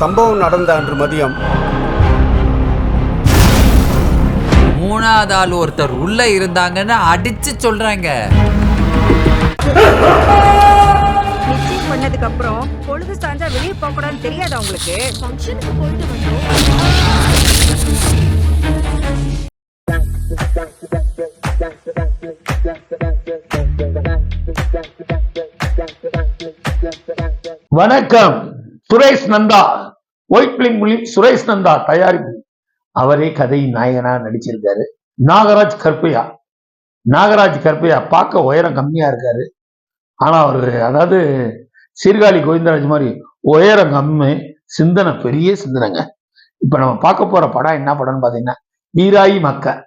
சம்பவம் நடந்த அன்று மதியம் மூணாவது ஆள் ஒருத்தர் உள்ள இருந்தாங்கன்னு அடிச்சு சொல்றாங்க. நிச்சயம் பண்ணதுக்கு அப்புறம் பொழுது சாஞ்சா வெளியே போக கூடாதுன்னு தெரியாதா உங்களுக்கு? ஃபங்க்ஷனுக்கு போயிட்டு வந்தோம். வணக்கம் சுரேஷ் நந்தா. ஒயிட் பிலிம் மூலியம் சுரேஷ் நந்தா தயாரிப்பு. அவரே கதையின் நாயகனா நடிச்சிருக்காரு. நாகராஜ் கற்பையா. நாகராஜ் கற்பையா பார்க்க உயரம் கம்மியா இருக்காரு. ஆனா அவரு அதாவது சீர்காழி கோவிந்தராஜ் மாதிரி உயரம் கம்மி சிந்தனை பெரிய சிந்தனைங்க. இப்ப நம்ம பார்க்க போற படம் என்ன படம்னு பாத்தீங்கன்னா வீராயி மக்க.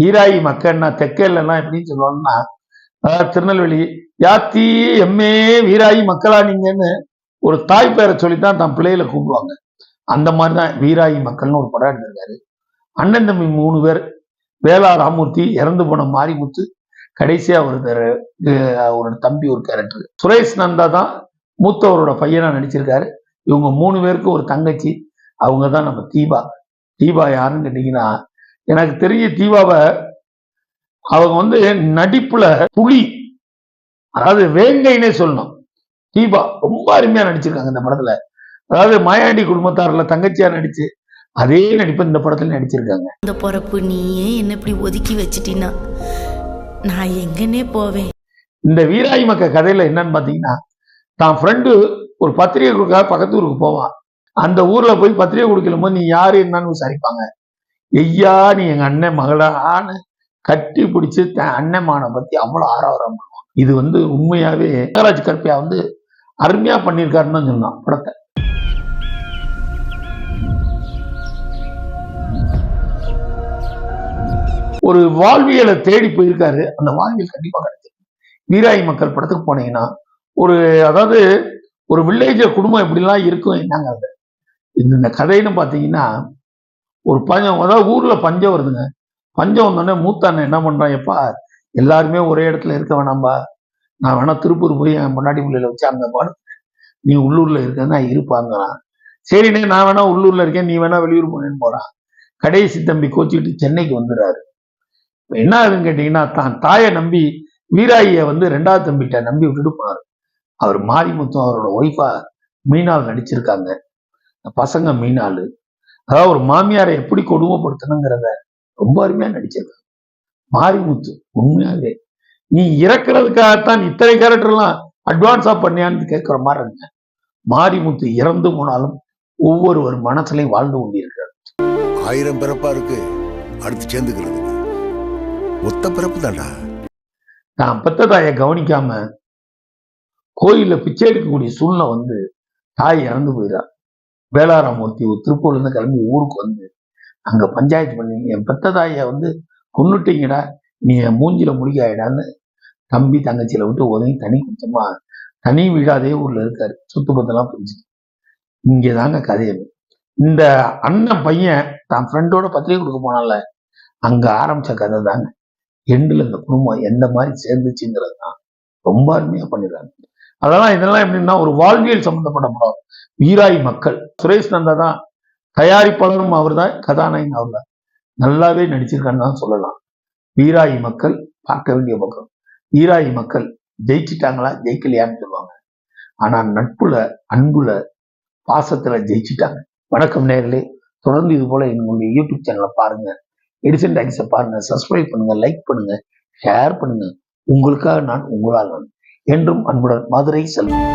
வீராயி மக்கன்னா தெற்கேலாம் எப்படின்னு சொல்லுவாங்கன்னா திருநெல்வேலி. யாத்தி எம்ஏ வீராயி மக்களா நீங்கன்னு ஒரு தாய் பேரை சொல்லித்தான் தான் பிள்ளைகளை கூப்பிடுவாங்க அந்த மாதிரி தான் வீராயி மக்கள்னு ஒரு படம் எடுத்திருக்காரு. அண்ணன் தம்பி மூணு பேர் வேளா ராமூர்த்தி இறந்து போன மாரிமுத்து கடைசியா ஒரு அவரோட ஒரு தம்பி ஒரு கேரக்டர் சுரேஷ் நந்தா தான் மூத்தவரோட பையனா நடிச்சிருக்காரு. இவங்க மூணு பேருக்கு ஒரு தங்கச்சி. அவங்க தான் நம்ம தீபா. தீபா யாருன்னு கேட்டீங்கன்னா எனக்கு தெரிஞ்ச தீபாவை அவங்க வந்து நடிப்புல புலி அதாவது வேங்கைன்னே சொல்லணும். தீபா ரொம்ப அருமையா நடிச்சிருக்காங்க இந்த படத்துல. அதாவது மாயாண்டி குடும்பத்தாரில் தங்கச்சியா நடிச்சு அதே நடிப்பு இந்த படத்துல நடிச்சிருக்காங்க. இந்த பொறப்பு நீயே என்ன இப்படி ஒதுக்கி வச்சிட்டினா நான் எங்கன்னே போவேன். இந்த வீராய் மக்க கதையில என்னன்னு பாத்தீங்கன்னா தான் ஃப்ரெண்டு ஒரு பத்திரிகை கொடுக்க பக்கத்து ஊருக்கு போவான் அந்த ஊர்ல போய் பத்திரிகை கொடுக்கலும் போது நீ யாரு என்னன்னு விசாரிப்பாங்க. ஐயா நீ எங்க அண்ணன் மகளான்னு கட்டி பிடிச்சு தன் பத்தி அவ்வளவு ஆரவாரம் பண்ணுவான் இது வந்து உண்மையாவே மேகராஜ் கற்பியா வந்து அருமையா பண்ணியிருக்காருன்னு சொன்னான் படத்தை. ஒரு வாழ்வியலை தேடி போயிருக்காரு. அந்த வாழ்வியல் கண்டிப்பா கிடைச்சிருக்கு வீராயி மக்கள் படத்துக்கு போனீங்கன்னா ஒரு அதாவது ஒரு வில்லேஜ குடும்பம் எப்படிலாம் இருக்கும் என்னங்க அது இந்த இந்த கதைன்னு பார்த்தீங்கன்னா ஒரு பஞ்சம் அதாவது ஊர்ல பஞ்சம் வருதுங்க. பஞ்சம் வந்தோடனே மூத்த அண்ணன் என்ன பண்றான் எப்பா எல்லாருமே ஒரே இடத்துல இருக்க வேணாம்பா. நான் வேணா திருப்பூர் போய் என் முன்னாடி பிள்ளையில வச்சு அங்க பாடு நீ உள்ளூர்ல இருக்கன்னா இருப்பாங்கிறான் சரிண்ணே நான் வேணா உள்ளூர்ல இருக்கேன். நீ வேணா வெளியூர் போனேன்னு போறான் கடைசி தம்பி கோச்சிக்கிட்டு சென்னைக்கு வந்துடுறாரு. என்ன ஆகுதுன்னு கேட்டீங்கன்னா தான் தாயை நம்பி வீராயிய வந்து ரெண்டாவது தம்பிட்ட நம்பி விட்டுட்டு போனாரு. அவர் மாரிமுத்தும் அவரோட ஒய்ஃபா மீனாள் நடிச்சிருக்காங்க. பசங்க மீனாள். அதாவது ஒரு மாமியாரை எப்படி கொடுமைப்படுத்தணுங்கிறத ரொம்ப அருமையா நடிச்சிருக்காங்க மாரிமுத்து உண்மையாவே. நீ இறக்குறதுக்காகத்தான் இத்தனை கேரக்டர்லாம் அட்வான்ஸா பண்ணியான்னு கேட்கிற மாதிரி இருங்க மாரிமுத்து இறந்து போனாலும் ஒவ்வொருவர் மனசுலையும் வாழ்ந்து கொண்டிருக்கிறார். ஆயிரம் பிறப்பா இருக்கு அடுத்து சேர்ந்துக்கிறதுக்கு ஒத்த பிறப்பு தான்டா. தான் பெத்த தாயை கவனிக்காம கோயில்ல பிச்சை எடுக்கக்கூடிய சூழ்நிலை வந்து தாய் இறந்து போயிடா வேளாராமூர்த்தி ஒரு திருப்பூர்ல இருந்து கிளம்பி ஊருக்கு வந்து அங்க பஞ்சாயத்து பண்ணி என் பெத்த தாயை வந்து கொன்னுட்டீங்கடா நீ என் மூஞ்சில முடிக்காயிடான்னு தம்பி தங்கச்சியில விட்டு உதவி தனி குத்தமா தனி வீடாதே ஊர்ல இருக்காரு. சொத்து பத்தெல்லாம் பிரிச்சு இங்கே தாங்க கதையது இந்த அண்ணன் பையன் தான் ஃப்ரெண்டோட பத்திரிகை கொடுக்க போனால அங்க ஆரம்பிச்ச கதை தாங்க. எண்டில் இந்த குடும்பம் எந்த மாதிரி சேர்ந்துச்சுங்கிறது தான் ரொம்ப அருமையா பண்ணிடுறாங்க அதெல்லாம் இதெல்லாம் எப்படின்னா ஒரு வாழ்வியல் சம்பந்தப்பட்ட படம். வீராய் மக்கள். சுரேஷ் நந்தா தான் தயாரிப்பாளரும் அவர் தான் கதாநாயகன் அவர் தான் நல்லாவே நடிச்சிருக்கான்னு தான் சொல்லலாம். வீராயி மக்கள் பார்க்க வேண்டிய பக்கம். வீராயி மக்கள் ஜெயிச்சிட்டாங்களா ஜெயிக்கலையான்னு சொல்லுவாங்க. ஆனா நட்புல அன்புல பாசத்துல ஜெயிச்சிட்டாங்க. வணக்கம் நேர்களே. தொடர்ந்து இது போல எங்களுடைய யூடியூப் சேனலை பாருங்க. எடிசன் டாக்ஸை பாருங்க. சப்ஸ்கிரைப் பண்ணுங்க லைக் பண்ணுங்க ஷேர் பண்ணுங்க. உங்களுக்காக நான் உங்களால் நான் என்றும் அன்புடன் மதுரை செல்வேன்